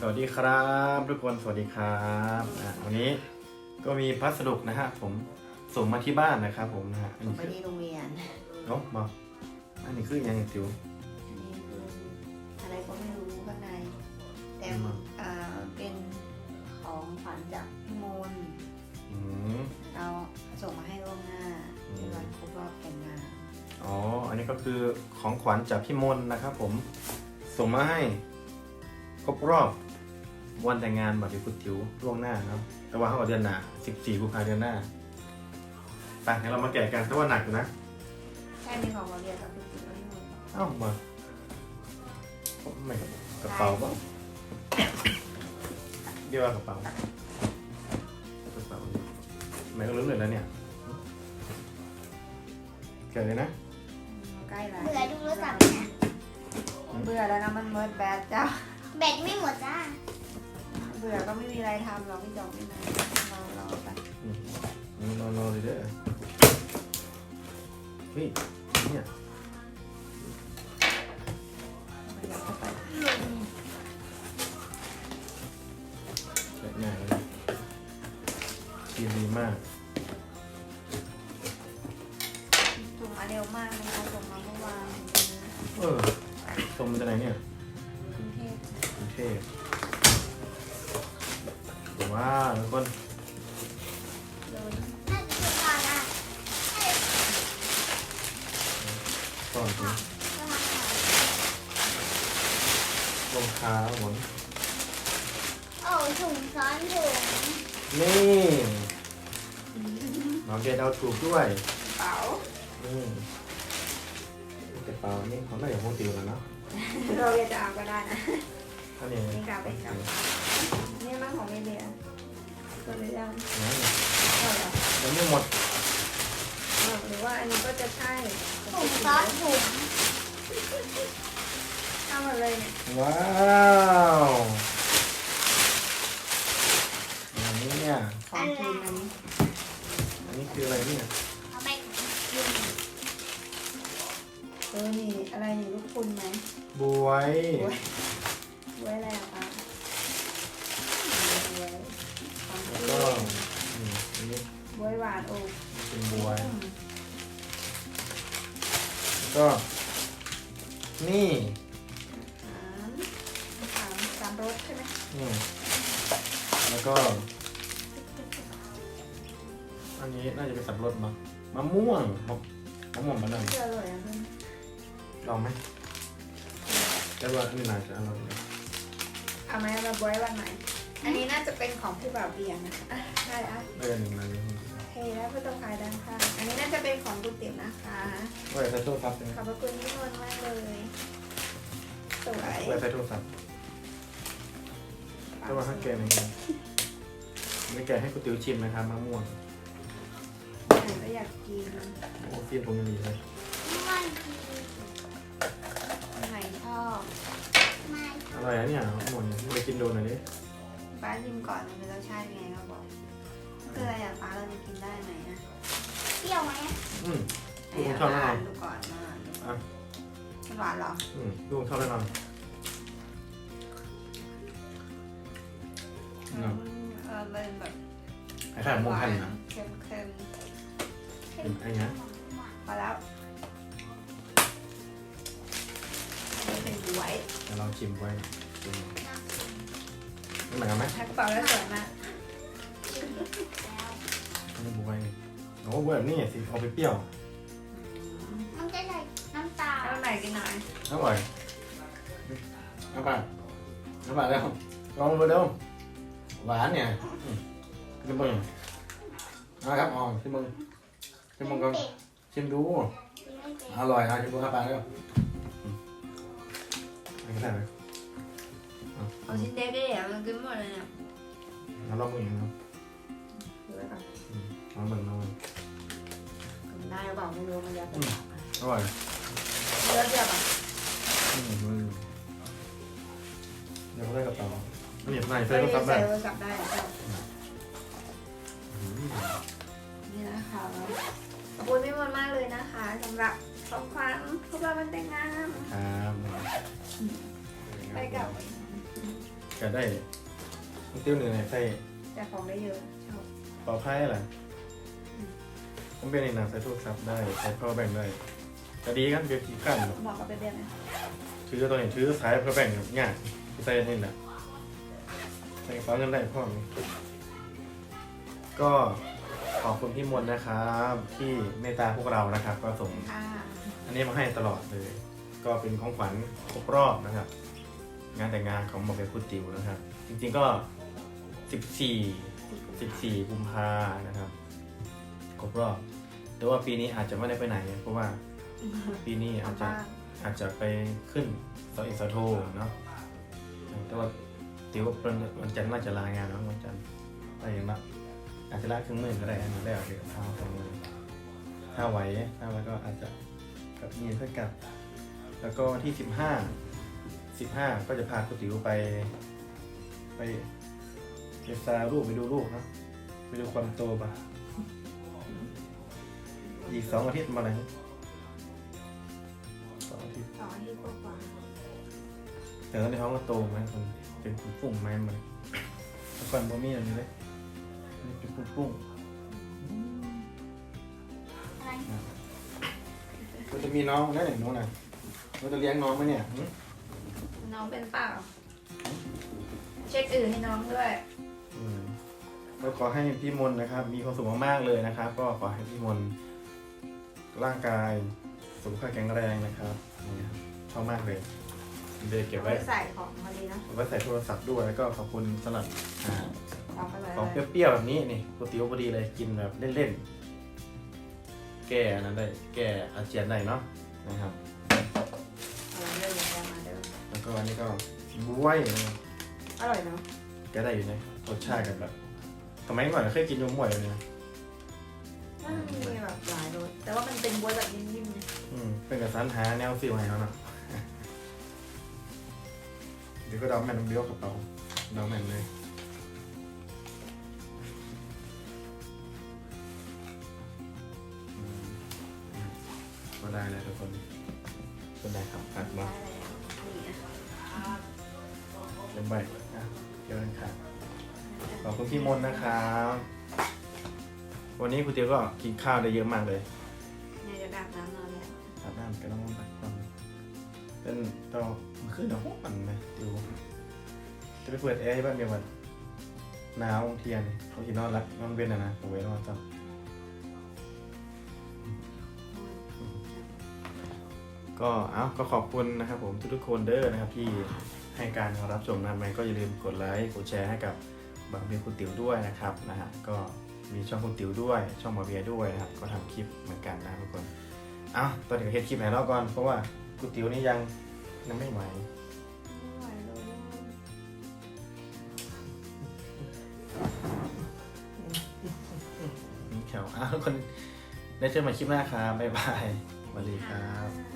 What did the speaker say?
สวัสดีครับทุกคนสวัสดีครับอะวันนี้ก็มีพัสดุนะฮะผมส่งมาที่บ้านนะครับผมนะฮะอันส่งนี้ไปคือที่โรงเรียน เนาะมาอันนี้คือยังไงจิ๋ว อันนี้คืออะไรก็ไม่รู้ข้างใน แต่อืมอ่าเป็นของขวัญจากพี่มนต์อืม เราส่งมาให้ล่วงหน้าอืม ในวันครบรอบแต่งงานอ๋อ อันนี้ก็คือของขวัญจากพี่มนต์นะครับผมส่งมาให้ครบรอบ วันแต่งงานบัตรคุณจิ๋วล่วงหน้านะครับ แต่ว่าเขาบอกเดือนหน้า14กุมภาพันธ์เดือนหน้าไปงั้นเรามาแกะกันแต่ว่าหนักอยู่นะแค่มีของมาเรียนกับพี่จิ๊บแล้วพี่มนต์เอ้ามาไม่กระเป๋าบ้างเรียกว่ากระเป๋ากระเป๋าทำไมก็ลืมเลยแล้วเนี่ยเกิดเลยนะใกล้แล้วเบื่อดูโทรศัพท์นะเบื่อแล้วนะมันเมิดแบดจ้าแบตไม่หมดจ้าเบื่อก็ไม่มีอะไรทำหรอกพี่จองพี่นายรอรอไปอืมรอรอเลยเด้อเฮ้ยเนี่ยไม่อยากเข้าไปแกะง่ายเลยดีดีมากส่งมาเร็วมากนะคะส่งมาเมื่อวานเออส่งมาจากไหนเนี่ยกรุงเทพกรุงเทพ ว้าวทุกคนโดนน่อนอะก่อนรองเท้าหมดโอ้ถุงซ้อนถุงนี่น้องเบียร์เอาถูกด้วยเป๋านี่กระเป๋านี่เขาได้อย่างพวกติวแล้วเนาะเราเรียนจะเอาก็ได้นะอันนี้นี่กลับไปกลับนี่มันของเรีย นตัวเรียนนะก็เหรอยังไม่หมดหรือว่าอันนี้ก็จะใช่ถุงซอนถุงเอาหมดเลยเนี่ยว้าวอันนี้เนี่ยของกินอันนี้อันนี้คืออะไรเนี่ยเอาไปกินเออนี่อะไรนี่ลูกคุณไหมบวยไว้อะไรอะคะ วยหวานโอ้เป็นบวยแล้วก็ นี่สามสามสามรสใช่ไหมนี่แล้วก็ อันนี้น่าจะเป็นสับปะรดมั้งมะม่วงมะมะม่วงบ้านเราเชื่อเลยอะเพื่อนลองไหมแต่ว่าอันนี้น่าจะอร่อยนะเอาไหมมาบวยวันไหน อันนี้น่าจะเป็นของผู้บ่าวเบียร์นะคะอะได้อะ ได้อันหนึ่งเลยโอ เคแล้วผู้ต้องขายด้านข้างอันนี้น่าจะเป็นของกุติ๋มนะคะไว้ใส่โทรศัพท์เลยขอบพระคุณพี่มนต์มากเลย สวยไว้ใส่โทรศัพท์แต่ว่าถ้าแกะในนี้ไม่แกะให้กูติ๋วชิมนะครับมะม่วงหนูก็อยากกินโอ้ฟีนผมยังดีเลยไม่กินไหนชอบไม่อร่อยนะเนี่ยมะม่วงเนี่ยไปกินโดนหน่อยดิป้าชิมก่อนมันเป็นรสชาติยังไงก็บอก คืออะไรอย่างป้าเราจะกินได้ไหมนะเปรี้ยวไหมอะอืมไหนผมอะชอบแน่นอ่าอนนดูก่อนมาดูก่ออะนมันหวานเหรออืมลูกชอบแน่นอน อืม เออเป็นแบบคล้ายๆมะม่วงแผ่นนะ เค็มเค็มเป็นอะไรเงี้ยๆพอแล้วอันนี้เป็นบวยเดี๋ยวเราชิมไว้ชิมนี่เหมือนกันไหมถ้ากระเป๋าแล้วสวยมาก นี่บวยโอ้บวยแบบนี้สิเอาไปเปรี้ยวมันจะใส่น้ำตาลเอาไหนกินหน่อยอร่อยน้ำปลาน้ำปลาแล้วลองมาเร็วหวานเนี่ยอืมชิมมึงนะครับอ๋อชิมมึงชิมมึงก่อนเป็ดชิมดูกินไม่เป็นอร่อยนะชิมดูครับปลาเร็วอืมอันนี้ได้ไหมเอาชิ้นเด็กได้เหรอมันกินหมดเลยเนี่ยเราลองมืออย่างนี้ ดูไว้ก่อนลองมือลองมือกินได้หรือเปล่าไม่รู้มันจะเป็นอร่อยเลือดเยอะป่ะอืมมือเดี๋ยวก็ได้กระเป๋าอันนี้ใส่ใส่ใส่โทรศัพท์ได้โทรศัพท์ได้เหรอครับอืมนี่นะคะขอบคุณพี่มนต์มากเลยนะคะสำหรับของขวัญพวกเรามันแต่งงานครับไปกับก็ได้ติ้วหนึ่งในใส่แต่ของได้เยอะชอบ ปลอดภัยแหละผมเป็นในหนังใส่โทรศัพท์ได้ใช้พ่อแบ่งได้ก็ดีกันเบียร์ขี้กันเหมาะกับเบเบ้ไหมถือตัวนี้ถือสายพ่อแบ่งแบบง่ายใส่นี่แหละใส่กระเป๋าเงินได้พ่อมีก็ขอบคุณพี่มนต์นะครับ ที่เมตตาพวกเรานะครับ ก็ส่งค่ะอันนี้มาให้ตลอดเลย ก็เป็นของขวัญครบรอบนะครับ งานแต่งงานของหมอเบลคุติวนะครับ จริงๆก็ 14 14 กุมภานะครับครบรอบ แต่ว่าปีนี้อาจจะไม่ได้ไปไหน เพราะว่าปีนี้อาจจะบ้านอาจจะไปขึ้นสอเอกสอโทเนาะแต่ว่าติววันจันทร์น่าจะลางานเนาะวันจันทร์อะไรอย่างนั้นอาจจะลาครึ่งมื่นก็ได้อันนั้นแล้วเดี๋ยวเท้าสองมือถ้าไหวถ้าไหวก็อาจจะกับเมียเพื่อกลับ แล้วก็วันที่สิบห้าสิบห้าก็จะพาคุณติ๋วไป ไป เก็บซาลูกไปดูลูกเนาะไปดูความโตปะอีกสองอาทิตย์มาไหนสองอาทิตย์สองอาทิตย์กว่าแต่ตอนในท้องก็โตไหมมันเป็นปุ่งๆไหมมันแต่ก่อนบ่มีอันนี้เลยมันเป็นปุ่งอะไรๆก็จะมีน้องนั่นแหละน้องน่ะเราจะเลี้ยงน้องไหมเนี่ยหึๆน้องเป็นเปล่า เช็คอื่นให้น้องด้วยอืม ก็ขอให้พี่มนต์นะครับ มีความสุขมากๆเลยนะครับ ก็ขอให้พี่มนต์ร่างกายสุขภาพแข็งแรงนะครับนี่ครับชอบมากเลยเดี๋ยวเก็บไว้ไว้ใส่ของมาดีนะเอาไว้ใส่โทรศัพท์ด้วยแล้วก็ขอบคุณสำหรับอ่าเอาไปเลยของเปรี้ยวๆแบบนี้นี่ก๋วยเตี๋ยวพอดีเลยกินแบบเล่นๆแก้อันนั้นได้แก้อาเจียนได้เนาะนะครับ เอาเรื่องอย่างมาเดิมแล้วก็อันนี้ก็บวยนะครับอร่อยเนาะแก็ได้อยู่นะรสชาติกันแบบ สมัยก่อนเคยกินยมหวยเลยนะมันมีแบบหลายรสแต่ว่ามันเป็นบ๊วยแบบนิ่มๆนะอืมเป็นกับสันหาแนวฟิลให้เขาเนาะ เดี๋ยวก็เดาแม่นเบี้ยวกระเป๋าเดาแม่นเลย อืมอืมก็ได้เลยทุกคนก็ได้ครับคัดมาได้แล้วนี่นะคะเป็นใบอะเดี๋ยวนะครับ ขอบคุณพี่มนนะครับ วันนี้คุณเตียวก็กินข้าวได้เยอะมากเลยเนี่ยจะดับน้ำนอนแล้วอาบน้ำก็ต้องพักผ่อนเป็นตอนมันขึ้นเดี๋ยวมันไหมดูจะไปเปิดแอร์ให้บ้านเมียวันหนาวเทียนเขาที่นอนรักนอนเว้นนะนะผมเว้นนอนจับก็เอ้าก็ขอบคุณนะครับผมทุกๆคนเด้อนะครับที่ให้การรับชมนะมันก็อย่าลืมกดไลค์กดแชร์ให้กับ บางเบียร์คุณติ๋วด้วยนะครับนะฮะก็มีช่องคุณติ๋วด้วย ช่องมาเบียร์ด้วยนะครับก็ทำคลิปเหมือนกันนะครับทุกคนเอาตอนนี้ก็เฮ็ดคลิปให้เราก่อนเพราะว่าก๋วยเตี๋ยวนี่ยังยังไม่ไหวไม่ไหวเลยแขวอ้าวทุกคนได้เจอกันใหม่คลิปหน้าครับบ๊ายบายสวัสดีครับบ